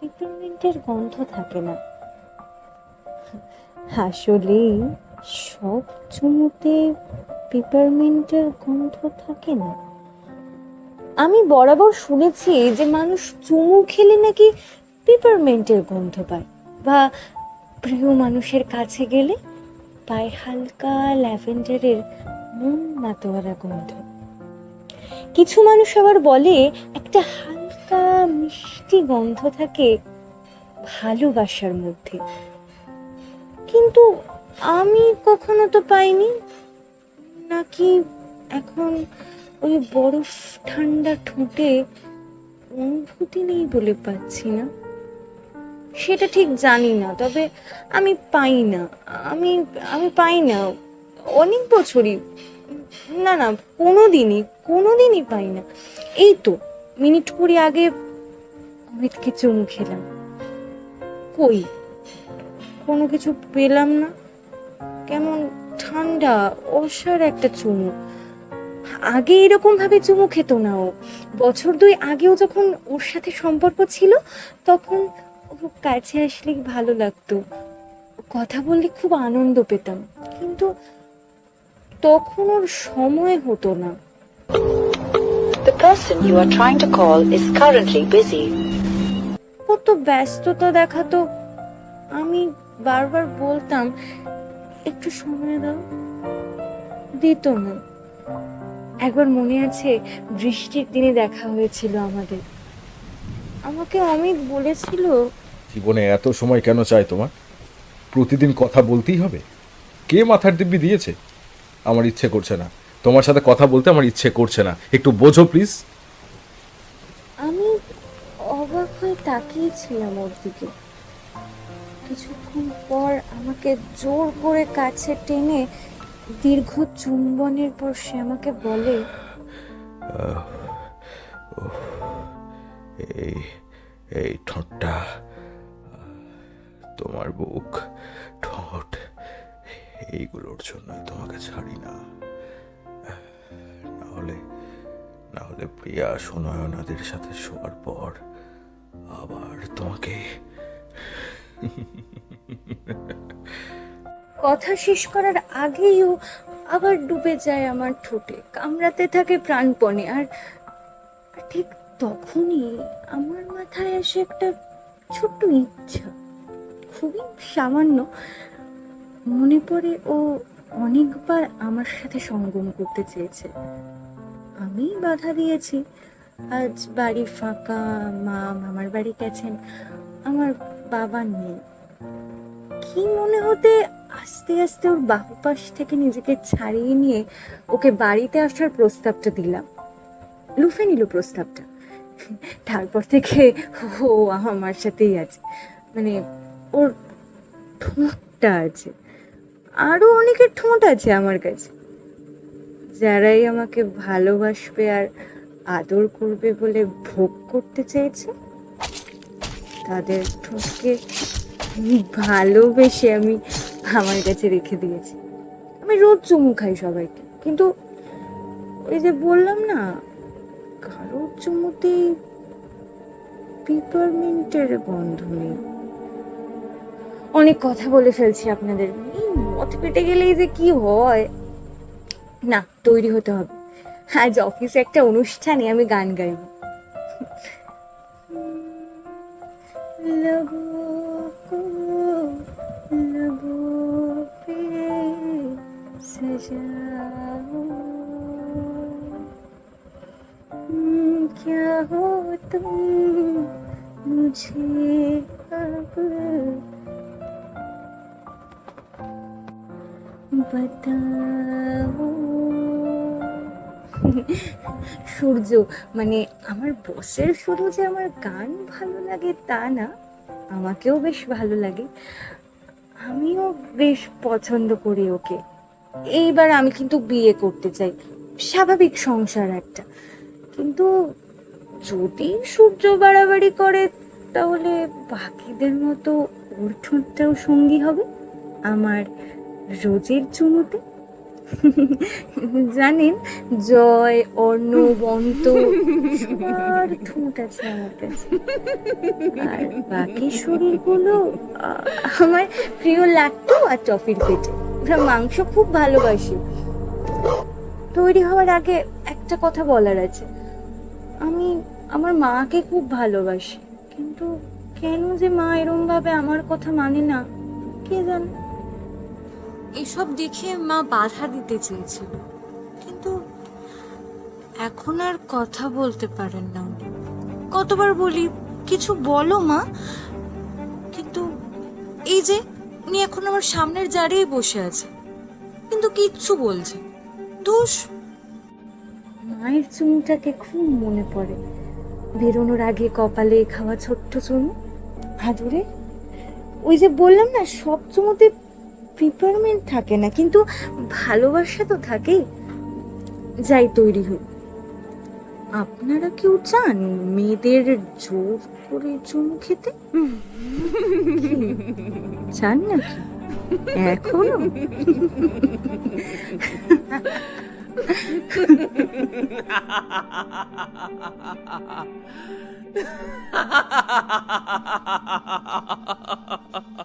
পিপারমেন্টের গন্ধ থাকে না। আসলে সব চুমুতে পিপারমেন্টের গন্ধ থাকে না। আমি বরাবর শুনেছি যে মানুষ চুমু খেলে নাকি পিপারমেন্টের গন্ধ পায় বা প্রিয় মানুষের কাছে গেলে পায় হালকা ল্যাভেন্ডারের মন মাতোয়ারা গন্ধ। কিছু মানুষ আবার বলে, একটা হালকা মিষ্টি গন্ধ থাকে ভালোবাসার মধ্যে। কিন্তু আমি কখনো তো পাইনি। নাকি এখন ওই বরফ ঠান্ডা ঠোঁটে অনুভূতি নেই বলে পাচ্ছি না? সেটা ঠিক জানি না, তবে আমি পাই না। আমি আমি পাই না। অনেক বছরই। না না কোনো দিনই কোনো দিনই পাই না। এই তো মিনিট কুড়ি আগে অমিতকে চুমু খেলাম। কই? কোনো কিছু পেলাম না। কেমন ঠান্ডা, অসার একটা চুমু। আগে এরকম ভাবে চুমু খেত না ও। বছর দুই আগেও যখন ওর সাথে সম্পর্ক ছিল, তখন ও কাছে আসলে ভালো লাগতো। কথা বললে খুব আনন্দ পেতাম। কিন্তু তখন ওর সময় হতো না। Person you are trying to call is currently busy. কত ব্যস্ততা দেখাতো আমি বারবার বলতাম একটু সময় দাও। দিত না। একবার মনে আছে বৃষ্টির দিনে দেখা হয়েছিল আমাদের। আমাকে অমিত বলেছিল। জীবনে এত সময় কেন চাই তোমার? প্রতিদিন কথা বলতেই হবে। কে মাথার দিব্যি দিয়েছে? আমার ইচ্ছে করছে না। তোমার সাথে কথা বলতে আমার ইচ্ছে করছে না। একটু বোঝো প্লিজ। আমি অবাক হয়ে তাকিয়েছিলাম ওর দিকে। কিছুক্ষণ পর আমাকে জোর করে কাছে টেনে দীর্ঘ চুম্বনের পর সে আমাকে বলে এই এই ঠোঁটটা তোমার বুক ঠোঁট এইগুলোর জন্যই তোমাকে ছাড়ি না না না প্রিয়া সুনয়নাদের সাথে শোয়ার পর আবার তোমাকে। কথা শেষ করার আগেইও আবার ডুবে যায় আমার ঠোঁটে, কামড়াতে থাকে প্রাণপণে। আর আর ঠিক তখনই আমার মাথায় আসে একটা ছোট্ট ইচ্ছা, খুবই সামান্য। মনে পড়ে ও অনেকবার আমার সাথে সঙ্গম করতে চেয়েছে। আমি বাধা দিয়েছি। আজ বাড়ি ফাঁকা, মা মামার বাড়ি গেছেন, আমার বাবা নেই। কি মনে হতে আস্তে আস্তে ওর বাহুপাশ থেকে নিজেকে ছাড়িয়ে নিয়ে ওকে বাড়িতে আসার প্রস্তাবটা দিলাম। লুফে নিল প্রস্তাবটা। তারপর থেকে ও আমার সাথেই আছে। মানে ওর ঠোঁটটা আছে। আরও অনেকের ঠোঁট আছে আমার কাছে। যারাই আমাকে ভালোবাসবে আর আদর করবে বলে ভোগ করতে চেয়েছে, তাদের ঠোঁটকে ভালোবেসে আমি আমার কাছে রেখে দিয়েছি। আমি রোজ চুমু খাই সবাইকে, কিন্তু ওই যে বললাম না, কারোর চুমুতেই পিপারমিন্টের গন্ধ নেই। অনেক কথা বলে ফেলছি আপনাদের। এই মত পেটে গেলেই যে কি হয়? না তৈরি হতে হবে আজ অফিসে একটা অনুষ্ঠানে আমি গান গাইব लोगों को लोगों पे सजाओ हम्म, क्या हो तुम मुझे अब बताओ সূর্য মানে আমার বসের শুধু যে আমার গান ভালো লাগে তা না, আমাকেও বেশ ভালো লাগে। আমিও বেশ পছন্দ করি ওকে। এইবার আমি কিন্তু বিয়ে করতে চাই, স্বাভাবিক সংসার একটা। কিন্তু যদি সূর্য বাড়াবাড়ি করে, তাহলে বাকিদের মতো ওর ঠোঁটটাও সঙ্গী হবে আমার রোজের চুমুতে জানেন, জয়, অর্ণব, অন্ত, সবার ঠোঁট আছে আমার কাছে। আর বাকি শরীরগুলো আমার প্রিয় লাগতো আর টফির পেটে। ওরা মাংস খুব ভালোবাসি। তৈরি হওয়ার আগে একটা কথা বলার আছে। আমি আমার মাকে খুব ভালোবাসি, কিন্তু কেন যে মা এরম ভাবে আমার কথা মানে না, কে জানে? এসব দেখে মা বাধা দিতে চেয়েছিল। কিন্তু এখন আর কথা বলতে পারেন না উনি। কতবার বলি, কিছু বলো মা। কিন্তু এই যে উনি এখন আমার সামনের জারেই বসে আছে, কিন্তু কিচ্ছু বলছে। দোষ? মায়ের চুমুটাকে খুব মনে পড়ে। বেরোনোর আগে কপালে খাওয়া ছোট্ট চুমু হাদুরে ওই যে বললাম না, সব চুমুতে প্রিপেয়ারমেন্ট থাকে না কিন্তু ভালোবাসা তো থাকেই। যাই তৈরি হই আপনারা কেউ চান মেয়েদের জোর করে চুম খেতে? চান না এখন? ha ha ha ha